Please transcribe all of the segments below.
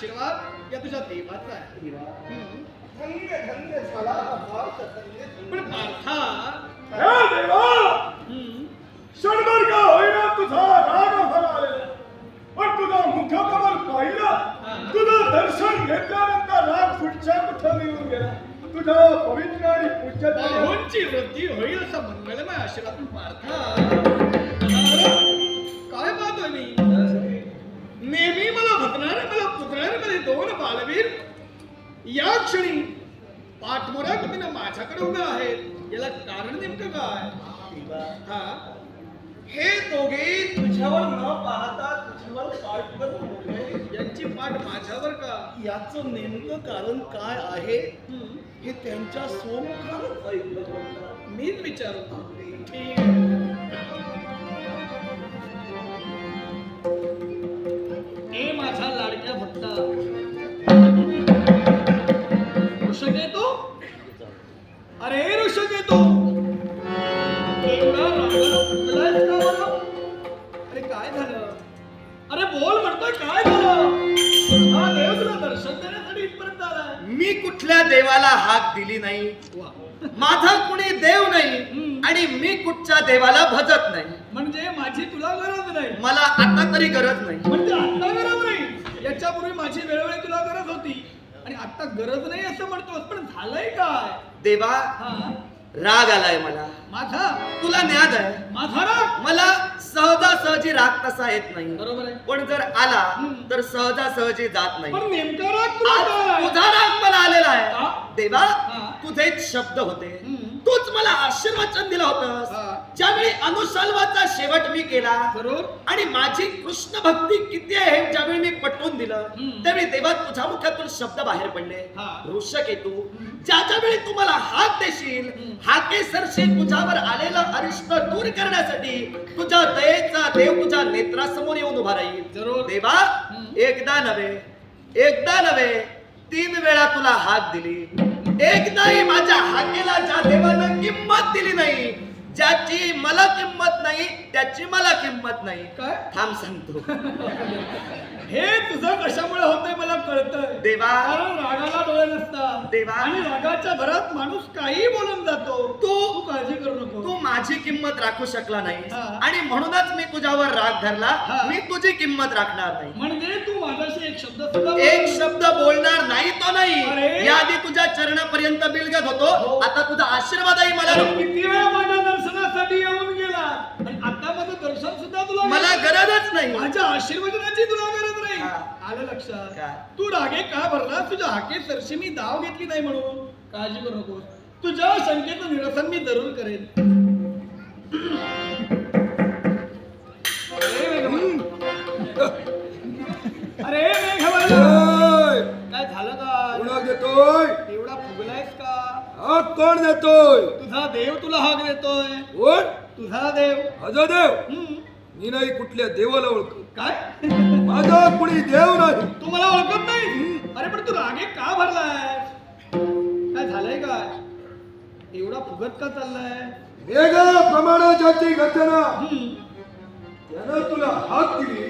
दिवा हम्म. धन्य धन्य झाला हा भारत धन्य धन्य. पण पार्था हे देवा हम्म. क्षणभर का होईना तुझा राग मला आलेला पण तुझा मुखकमल पाहिलं तुझं दर्शन घेतल्यानंतर राग पुढच्या कुठं निघून गेला तुझा पवित्र आणि पूज्य देव. बाहूंची वृद्धी होईल असा मंगलमय आशीर्वाद पार्था काय पाहतोय मी नेहमी मला मध्ये दोन बालवीर या क्षणी पाठमोऱ्या गतीनं माझ्याकडे उभे आहेत याला कारण नेमकं काय हा हे दोघे तुझ्यावर न पाहता तुझ्यावर पाठ. यांची पाठ माझ्यावर का याचं नेमकं कारण काय आहे. हे त्यांच्या सोमुखानच ऐकलं. मीच विचारतो ठीक आहे. अरे का बरं? अरे काय झालं? अरे बोल म्हणतोय काय झालं? हा देव तुला दर्शन देण्यासाठी इथपर्यंत आलाय. मी कुठल्या देवाला हाक दिली नाही? माझा कुणी देव नाही. आणि मी कुठच्या देवाला भजत नाही? म्हणजे माझी तुला गरज नाही. मला आता तरी गरज नाही. म्हणजे आता गरज नाही. याच्यापूर्वी माझी वेळोवेळी तुला गरज होती. आता गरज नाही असं म्हणतोस पण झालंय काय? देवा हा? राग आलाय मला. माझा? तुला न्याद आहे. माझा राग? मला सहजासहजी राग तसा येत नाही. बरोबर आहे. पण जर आला. तर सहजासहजी जात नाही. पण नेमका राग तुला आज काय? तुझा राग मला आलेला आहे. हा? देवा हा. तुझेच शब्द होते. हम्म. तूच मला आशीर्वचन दिलं होतंस हा. ज्यावेळी अनुसल्वाचा शेवट मी केला आणि माझी कृष्ण भक्ती किती आहे ज्यावेळी मी पटवून दिलं. त्यावेळी देवा तुझ्या मुखातून शब्द बाहेर पडले. ऋषक येतू ज्या ज्यावेळी तू मला हात देशील. हाके सरशी तुझ्यावर आलेलं अरिष्ट दूर करण्यासाठी तुझ्या दयेचा देव तुझ्या नेत्रासमोर येऊन उभा राहील जरूर. देवा. एकदा नव्हे एकदा नव्हे तीन वेळा तुला हाक दिली एकदाही माझ्या हाकेला ज्या देवानं किंमत दिली नाही ज्याची मला किंमत नाही त्याची मला किंमत नाही. काय? थांब सांगतो. हे तुझं कशामुळे होतंय मला कळतंय देवा कारण रागाला डोळे नसतात देवा. आणि रागाच्या भरात माणूस काही बोलून जातो तू तू काळजी करू नको तू माझी किंमत राखू शकला नाही हा. आणि म्हणूनच मी तुझ्यावर राग धरला हा. मी तुझी किंमत राखणार नाही म्हणजे तू माझ्याशी एक शब्द सुद्धा एक शब्द बोलणार नाही तो नाही अरे. याआधी तुझ्या चरणापर्यंत बिलगत हो. होतो आता तुझा आशीर्वादही मला अरे नको. किती वेळा माझ्या दर्शनासाठी येऊन गेला आणि आता माझं दर्शन सुद्धा तुला मला. गरजच नाही माझ्या आशीर्वादाची तुला नाही हा. लक्षात. काय? तू रागे का भरला तुझ्या हाके सरशी मी धाव घेतली नाही म्हणून. काळजी करू नको तुझ्या शंकेचं निरसन मी जरूर करेन. अरे. ओय, काय झालं काय कोणाक देतोय? एवढा फुगलायस का? कोण देतोय? तुझा देव तुला हाक देतोय. कोण? तुझा देव. माझा देव? हम्म. मी नाही कुठल्या देवाला ओळख काय? माझा कुणी देव नाही. तू मला ओळखत नाही? अरे पण तू रागे का भरलाय? काय झालंय काय एवढा फुगत का चाललाय? मेघा प्रमाण ज्याची गर्जना हम्म. त्यानं तुला हात दिली.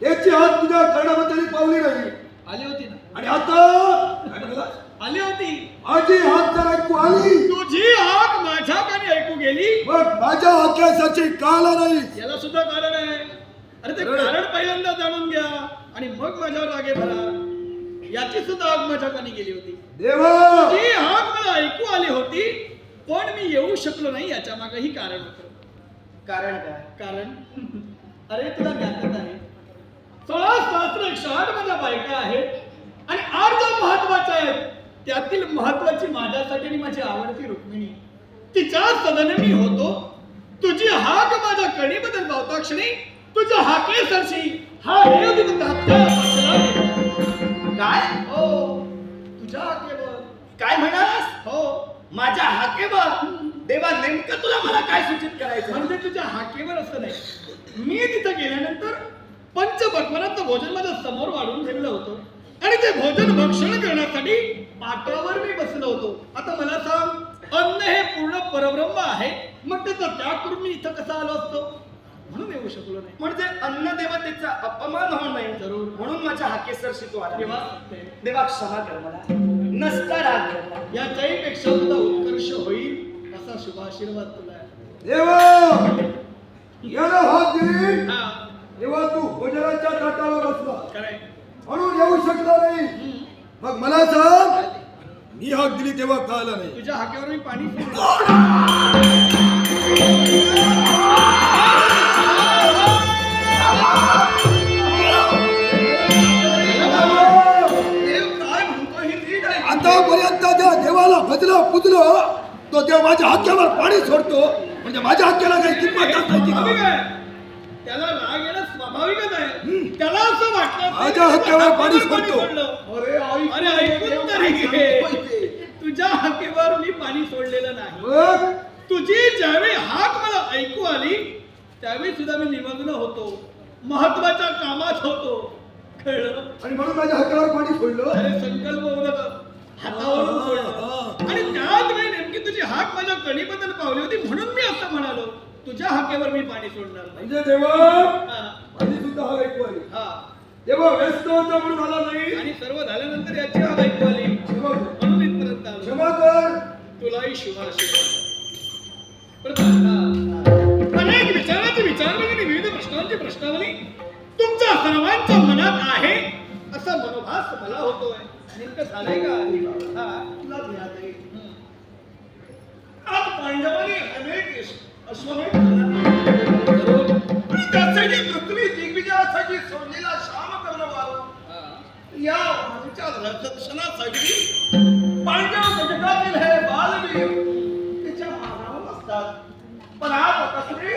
त्याची हात तुझ्या कर्णाबद्दल पावली नाही. आली होती ना? आणि आता? आली होती. माझी हात जर ऐकू आली. तुझी हाक माझ्या कानी ऐकू गेली. मग माझ्या हाक्यासाठी काला नाही. याला सुद्धा कारण आहे. अरे ते कारण पहिल्यांदा जाणून घ्या. आणि मग माझ्यावर रागे भरा. याची सुद्धा हाक माझ्या कानी गेली होती. देवा! हाक मला ऐकू आली होती पण मी येऊ शकलो नाही याच्या मागे ही कारण होतं. कारण काय? कारण? अरे तुला ज्ञातच आहे? सोळा सहस्र एकशे आठ माझ्या बायका आहेत आणि आठ ज्या महत्त्वाच्या आहेत त्यातील महत्वाची माझ्यासाठी आणि माझी आवडती रुक्मिणी. तिच्या सदने मी होतो. तुझी हाक माझ्या कणीबद्दल पावता क्षणी तुझ्या हाके सरशी हा देव तात्काळ बसला काय? हो तुझ्या हाकेवर काय म्हणालास? हो माझ्या हाकेवर देवा नेमकं तुला मला काय सूचित करायचं? म्हणजे तुझ्या हाकेवर असं नाही. मी तिथं गेल्यानंतर पंच भगवानाचं भोजन माझ्यासमोर वाढून ठेवलं होतं. आणि ते भोजन भक्षण करण्यासाठी पाटावर मी बसलो होतो. आता मला सांग अन्न हे पूर्ण परब्रह्म आहे. मग त्याचा त्याग करून मी इथं कसा आलो असतो? म्हणून येऊ शकलो नाही. म्हणजे अन्न देवतेचा अपमान होऊ नये. जरूर. म्हणून माझ्या हाकेसरशी तू आला देवा क्षमा कर मला. नसता राग धरला. याच्याही पेक्षा तुझा उत्कर्ष होईल असा शुभाशीर्वाद तुला आहे. देवा! याला हात दिली. हा. तेव्हा तू भोजनाच्या ताटावर बसला. खरंय. म्हणून येऊ शकला नाही. मग मला सांग मी हाक दिली तेव्हा का आला नाही. तुझ्या हाकेवर मी पाणी भजलं पुजलं तो देव माझ्या हाक्यावर पाणी सोडतो. म्हणजे माझ्या हाक्याला काही किंमत का? आहे. त्याला राग येणं स्वाभाविकच आहे. त्याला असं वाटलं माझ्या हाकेवर पाणी सोडतो. सोडलं. अरे आई अरे ऐकून तरी घे. तुझ्या हाकेवर मी पाणी सोडलेलं नाही. मग? तुझी ज्यावेळी हाक मला ऐकू आली त्यावेळी सुद्धा मी निमग्न होतो. महत्त्वाच्या कामात होतो. कळलं? आणि म्हणून माझ्या हाक्यावर पाणी सोडलं? अरे संकल्प उदक हातावरून सोडलं आणि त्याच वेळी नेमकी तुझी हाक माझ्या कणीबद्दल पावली होती म्हणून मी असं म्हणालो तुझ्या हाकेवर मी पाणी सोडणार नाही. म्हणजे देवा हा, माझी सुद्धा हा. देवा व्यस्त होता म्हणून आला नाही. आणि सर्व झाल्यानंतर याची हाक ऐकू आली क्षमा कर. म्हणून इथपर्यंत आलो. क्षमा कर. तुलाही बरं का? अनेक विचाराचे विचारवली आणि विविध प्रश्नांची प्रश्नावली. तुमच्या सर्वांच्या मनात आहे असा मनोभास मला होतोय. नेमकं झालंय का हा तुला ज्ञात आहे हम्म. आज पांडवांनी अनेक अश्वमेध केला. जरूर. आणि त्यासाठी पृथ्वी दिग्विजयासाठी सोडलेला श्याम कर्णवार. या आमच्या रक्षणासाठी पांडव जगतातील हे बालवीर त्याच्या मागावर असतात पण आज कसरी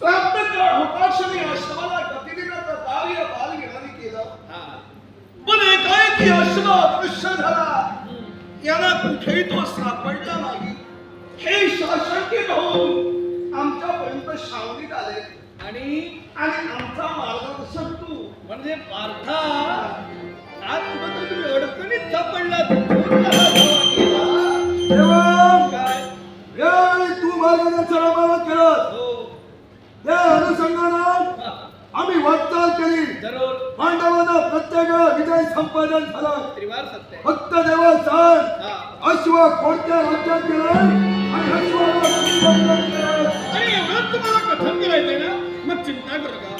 प्राप्त गती देण्याचं कार्य बालवीराने केलं हा. पण अश्व दृश्य झाला. याला कुठेही तो सापडला नाही हे शासकीय होऊन आमच्यापर्यंत शावणीत आले. आणि आणि आमचा मार्गदर्शक तू. म्हणजे पार्था आज कुठं तुम्ही अडचणीत यावेळी तू मार्गदर्शन आम्हाला केलं हो. त्या अनुषंगानं. आम्ही वाटचाल केली. पांडवांना प्रत्येक विजय संपादन झाला. त्रिवार सत्य. आहे. फक्त देवा हा. अश्व कोणत्या राज्यात गेलाय आणि अश्वाला तुम्हाला कथन करायचंय ना? मग चिंता करू का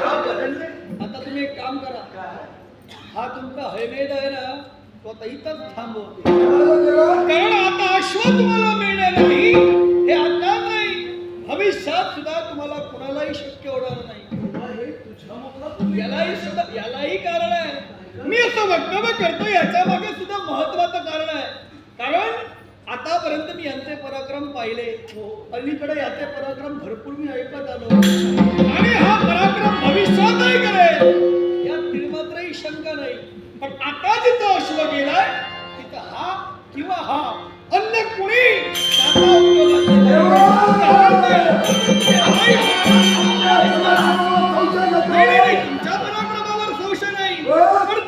बदलले आता तुम्ही एक काम करा. हा तुमचा हैमेद आहे ना तो आता इथंच थांबवतो. कारण आता अश्व तुम्हाला मिळणार नाही. हे आता नाही. भविष्यात सुद्धा तुम्हाला कुणालाही शक्य होणार नाही. यालाही सुद्धा यालाही कारण आहे. मी असं वक्तव्य करतो याच्या मागे सुद्धा महत्वाचं कारण आहे. कारण आतापर्यंत मी यांचे पराक्रम पाहिले. अलीकडे याचे पराक्रम भरपूर मी ऐकत आलो. आणि हा पराक्रम भविष्यातही करेल. यात तिळमात्रही शंका नाही. पण आता जिथं अश्व गेलाय तिथं हा किंवा हा अन्य कुणी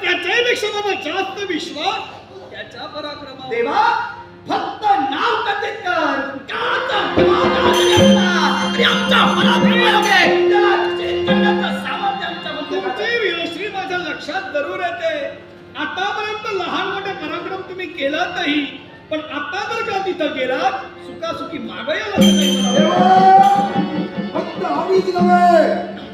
त्याच्यापेक्षा माझा जास्त विश्वास त्याच्या पराक्रमावर. देवा तुम्ही केलातही पण आता जर का तिथं गेलात सुखासुखी मागायला फक्त आम्हीच नव्हे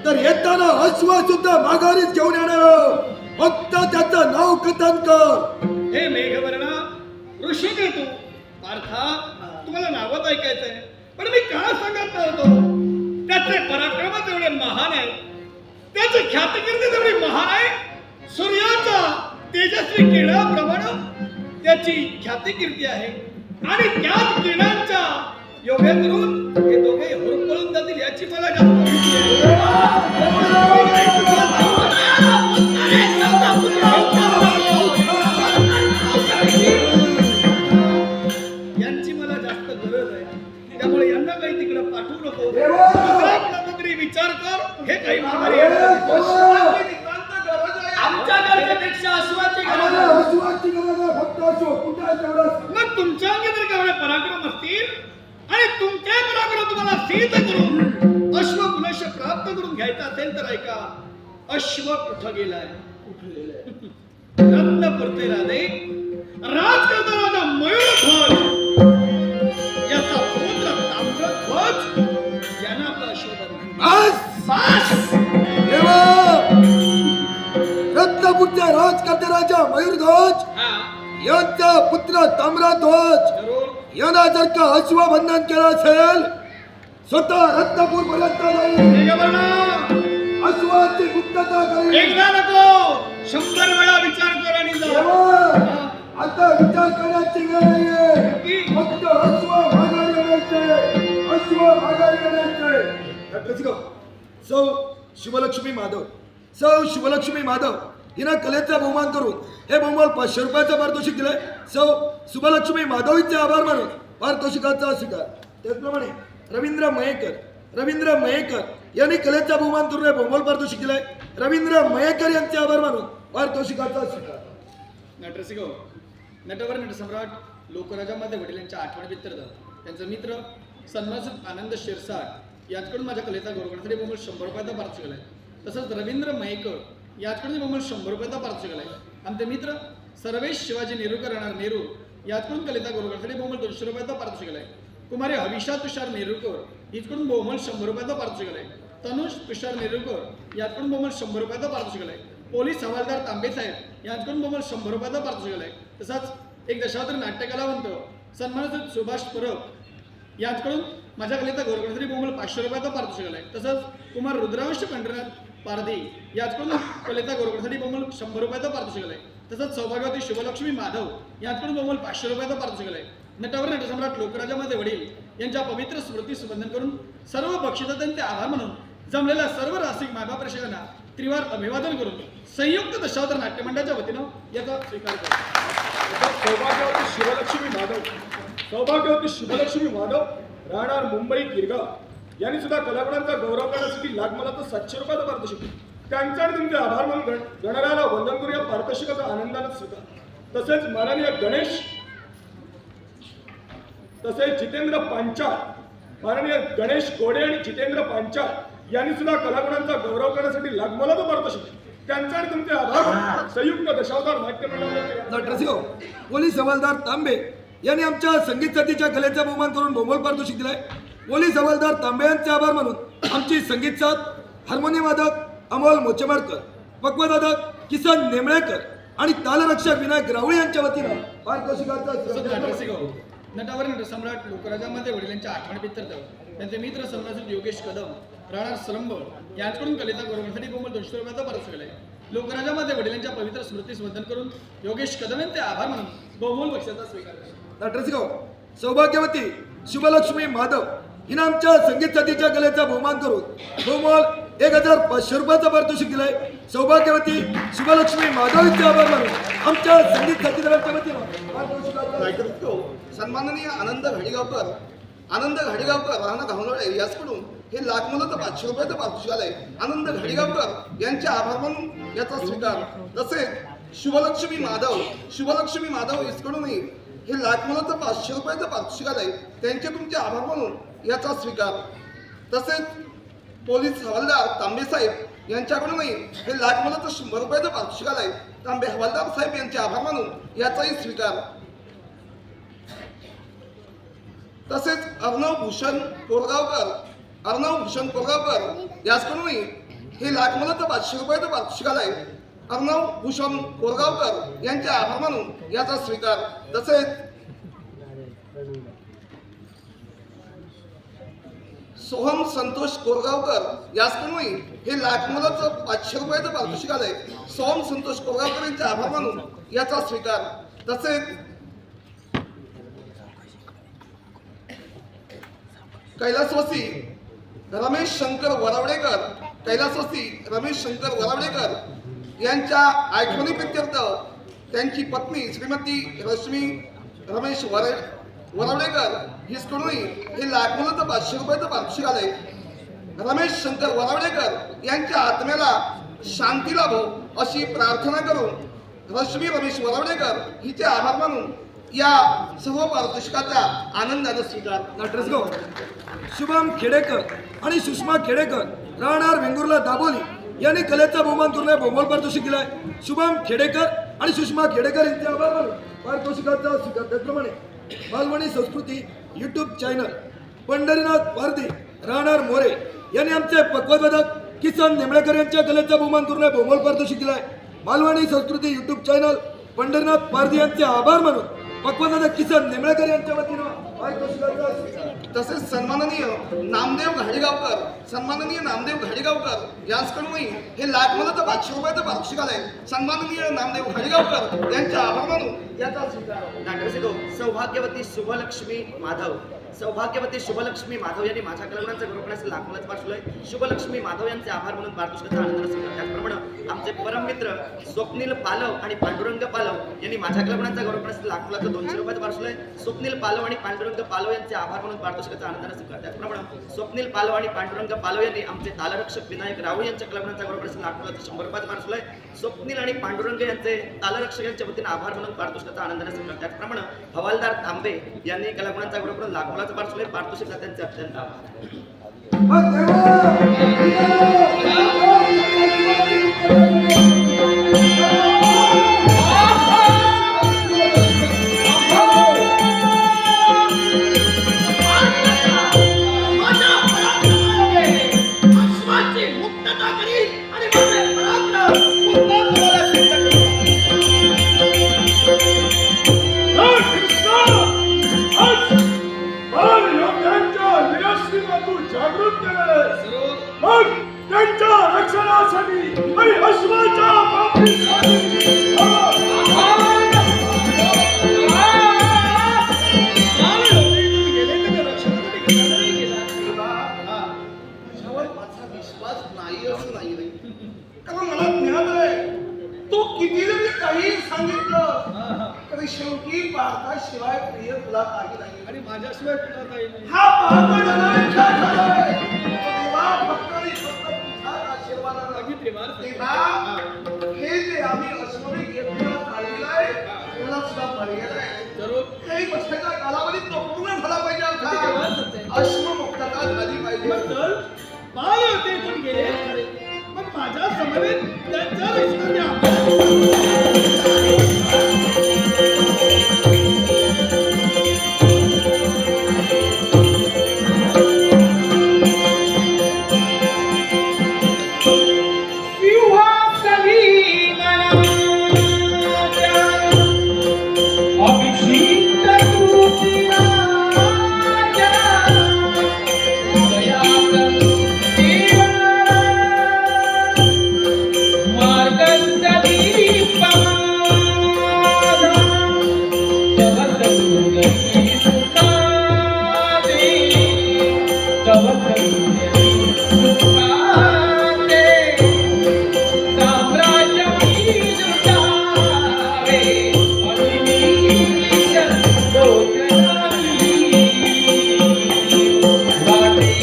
तर येताना अश्व सुद्धा माघारीच घेऊन येणार. फक्त त्याचं नाव कथन कर. हे मेघवर्णा ऋषिकेतू पार्था तुम्हाला नावच ऐकायचंय पण मी का सांगत नव्हतो? त्याचे पराक्रम तेवढे महान आहे त्याची ख्यातिकीर्ती तेवढी महान आहे. सूर्याच्या तेजस्वी किरणाप्रमाणे त्याची ख्याती कीर्ती आहे. आणि त्याच किरणांच्या योग्य करून हे दोघे होरपळून जातील याची मला यांची मला जास्त गरज आहे. त्यामुळे यांना काही तिकडे पाठवू नको. विचार कर. हे काही मग तुमच्या जर केवढे पराक्रम असतील आणि तुमचे पराक्रम तुम्हाला सिद्ध करून अश्व पुनश प्राप्त करून घ्यायचा असेल तर ऐका अश्व कुठं गेलाय? कुठं गेलाय? रत्नपुरते राधे राज करता राजा मयूरध्वज याचा पुत्र ताम्रध्वज यांना आपला अश्वबंधन बस रत्नपूरच्या राजकर्ते राजा मयूरध्वज हा. यांचा पुत्र ताम्रध्वज यांना जर का अश्वबंधन केलं असेल स्वतः रत्नपूर पर्यंत अश्वाची गुप्तता नको. शंभर वेळा विचार कर आता विचार करण्याची वेळ नाहीये. की फक्त अश्व माघारी आणायचे. अश्व माघारी आणायचे. सौ शिवलक्ष्मी माधव. सौ शिवलक्ष्मी माधव. हिनं कलेचा बहुमान करून हे बहुमान पाचशे रुपयाचं पारितोषिक दिलंय. सौ शुभलक्ष्मी माधवीचे आभार मानून पारितोषिकाचा स्वीकार. त्याचप्रमाणे रवींद्र मयेकर रवींद्र मयेकर यांनी कलेचा बहुमान करून हे बहुमोल पारितोषिक दिलंय. रवींद्र मयेकर यांचे आभार मानून पारितोषिकाचा स्वीकार. नटरसिंह हो, नटवर नटसम्राट लोकराजामध्ये वडिलांच्या आठवण व्यत्यर्थ त्यांचा मित्र सन्मासित आनंद शिरसाट यांच्याकडून माझ्या कलेचा गौरवण्यासाठी बोमल शंभर रुपयाचा पारितोषिक आहे तसंच रवींद्र मयेकर याचकडून बोमल शंभर रुपयाचा पार्थ आहे. आमचे मित्र सर्वेश शिवाजी नेरुकर राहणार नेहरू याचकडून कलिता गौरवण्यासाठी बोमल दोनशे रुपयाचा पार्थ आहे. कुमारी हविषा तुषार नेरुकर हिचकडून बोमल शंभर रुपयाचा पार्थ आहे. तनुष तुषार नेहरूकर याचकडून बहुमल शंभर रुपयाचा पार्थ आहे. पोलीस हवालदार तांबे साहेब यांच्याकडून बहुमल शंभर रुपयाचा पार्थ आहे. तसाच एक दशावतार नाट्यकलावंत सन्मानित सुभाष परब यांच्याकडून माझ्या कलिता गोरकरसाठी बहुमल बोमल पाचशे रुपयाचा पार्थ आहे. तसंच कुमार रुद्रावश पंढरनाथ पारधी. याचकडून कलेचा गौरव करण्यासाठी बोमल शंभर रुपयाचा पार्थ आहे तसंच सौभाग्यवती शिवलक्ष्मी माधव यांच्याकडून बोमल पाचशे रुपयाचा पारितोषिक आहे नटावर नटसम्राट लोकराजामध्ये वडील यांच्या पवित्र स्मृती सुबंधन करून सर्व बक्षिसांचे आभार म्हणून जमलेल्या सर्व रासिक मायबा प्रेक्षकांना त्रिवार अभिवादन करून संयुक्त दशावतार नाट्यमंडळाच्या वतीनं याचा स्वीकार करतो. सौभाग्यवती शिवलक्ष्मी माधव. सौभाग्यवती शिवलक्ष्मी माधव राहणार मुंबई गिरगाव. यांनी सुद्धा कलाकारांचा गौरव करण्यासाठी लागमला तर सातशे रुपयाचा पारितोषिक त्यांचा आणि तुमचे आभार गण- गणरायाला वंदन करू या पारितोषिकाचा आनंदाने स्वीकार. तसेच माननीय गणेश तसेच जितेंद्र पांचाळ माननीय गणेश गोडे आणि जितेंद्र पांचाळ यांनी सुद्धा कलागुणांचा गौरव करण्यासाठी लागमलाचं पारितोषिक त्यांचा आणि तुमचे आभार संयुक्त दशावतार नाट्य मंडळाचे पोलीस हवालदार तांबे यांनी आमच्या संगीत साथीच्या कलेचा बहुमान करून बहुमोल पारितोषिक दिलाय. पोलीस हवालदार तांबे यांचे आभार मानून आमची संगीत साथ हार्मोनियम वादक अमोल मोचेमाडकर पक्ववादक किसन नेमळेकर आणि तालरक्षक विनायक रावळे यांच्या वतीनं पारितोषिकाचा. नटरसिंह नटावर नटसम्राट लोकराजामध्ये वडिलांच्या आठवण पित्तर्थ त्यांचे मित्र सन्मासित योगेश कदम राहणार सरंब यांच्याकडून कलेचा गौरवण्यासाठी कोमल दोनशे रुपयाचा परत आहे लोकराजामध्ये वडिलांच्या पवित्र स्मृती स्मरण करून योगेश कदम यांचे आभार मानून बहुमोल बक्षाचा स्वीकार केला. नटरसिंह सौभाग्यवती शिवलक्ष्मी माधव हिनं आमच्या संगीत जातीच्या कलेचा बहुमान करून बहुमोल एक हजार पाचशे रुपयाचा पारितोषिक दिलाय सौभाग्यवती शिवलक्ष्मी माधवीचे आभार मानून आमच्या संगीत साथीदारांच्या वतीनं सन्माननीय आनंद घाडीगावकर आनंद घाडीगावकर राहणार धावनोळे याचकडून हे लाखमोलाचं पाचशे रुपयाचं पारितोषिक आलंय आनंद घाडीगावकर यांचे आभार मानून याचा स्वीकार. तसेच शिवलक्ष्मी माधव शिवलक्ष्मी माधव याचकडूनही हे लाखमोलाचं पाचशे रुपयाचं पारितोषिक आलंय त्यांचे तुमचे आभार मानून याचा स्वीकार. तसेच पोलीस हवालदार तांबे साहेब यांच्याकडूनही हे लाखमोलाचं शंभर रुपयाचं पारितोषिक आलंय. तांबे हवालदार साहेब यांचे आभार मानून याचाही स्वीकार. तसेच अर्णव भूषण कोरगावकर अर्णव भूषण कोरगावकर याचकडूनही हे लाखमोलाचं पाचशे रुपयाचं पारितोषिक आलंय. अर्णव भूषण कोरगावकर यांचे आभार मानून याचा स्वीकार. तसेच सोहम संतोष कोरगावकर याचकडूनही हे लाखमोलाचं पाचशे रुपयाचं पारितोषिक आलंय. सोहम संतोष कोरगावकर यांचे आभार मानून याचा स्वीकार. तसेच कैलासवासी रमेश शंकर वरावडेकर कैलासवासी रमेश शंकर वरावडेकर यांच्या आठवणी प्रित्यर्थ त्यांची पत्नी श्रीमती रश्मी रमेश वरे वरावडेकर हिसकडूनही हे लाखमोलाचं पाचशे रुपयाचं पारितोषिक आलंय रमेश शंकर वरावडेकर यांच्या आत्म्याला शांती लाभो अशी प्रार्थना करून रश्मी रमेश वरवडेकर हिचे आभार मानून या सर्व पारितोषिकाचा आनंदाने स्वीकार नटरस गो शुभम खेडेकर आणि सुषमा खेडेकर राहणार वेंगुर्ला दाबोली यांनी कलेचा बहुमान करून बहुमोल पारितोषिक दिलाय. शुभम खेडेकर आणि सुषमा खेडेकर यांचे आभार मानून पारितोषिकाचा स्वीकार त्याचप्रमाणे मालवणी संस्कृती यूट्यूब चॅनल. पंढरीनाथ पारधी राहणार मोरे यांनी आमचे पक्वदक किसन निमळेकर यांच्या कलेचा बहुमान करून बहुमोल पारितोषिक दिलाय. मालवणी संस्कृती यूट्यूब चॅनल पंढरीनाथ पारधी यांचे आभार मानून पक्वदक किसन नेमळेकर यांच्या वतीनं तसेच सन्माननीय नामदेव घाडीगावकर सन्माननीय नामदेव घाडीगावकर यांच्याकडूनही हे लाख मला पाचशे रुपयाचं पारितोषिक आलंय सन्माननीय नामदेव घाडीगावकर यांच्या आभार मानून याचा स्वीकार नाटकसिको सौभाग्यवती शुभलक्ष्मी माधव. सौभाग्यवती शुभलक्ष्मी माधव यांनी माझ्या कलागुणांचा गौरव करण्यास लाखोलाच पाठवलंय शुभलक्ष्मी माधव यांचे आभार म्हणून पारितोषिकाचा आनंद त्याचप्रमाणे परममित्र परम मित्र स्वप्नील पालव आणि पांडुरंग पालव यांनी माझ्या कल्पनांचा गौरव करण्यास लाखोलाचं दोनशे रुपयाचं आहे. स्वप्नील पालव आणि पांडुरंग पालव यांचे आभार म्हणून पारितोषिकाचा आनंदाने स्वीकार त्याचप्रमाणे स्वप्नील पालव आणि पांडुरंग पालव यांनी आमचे तालरक्षक विनायक राहू यांच्या कल्पनांचा गौरव करण्यास लाखोलाचं शंभर रुपयाचं आहे. स्वप्नील आणि पांडुरंग यांचे तालरक्षक यांच्या वतीने आभार म्हणून पारितोषिकाचा आनंदाने स्वीकार त्याचप्रमाणे हवालदार तांबे यांनी कलागुणांचा गौरव करून लाखोलाचं आहे. पारितोषिक त्यांचे अत्यंत आभार. भारताशिवाय प्रिय तुला काही नाही. आणि माझ्याशिवाय तुला काही नाही. हा फक्त हे जे आम्ही अस्मरी घेतलेलं काढलेलं आहे त्याला सुद्धा मर्यादा आहे. जरूर. काही वर्षाच्या कालावधीत तो पूर्ण झाला पाहिजे आमचा. अश्ममुक्तता झाली पाहिजे. होते पण गेले पण माझ्या समवेत त्यांच्या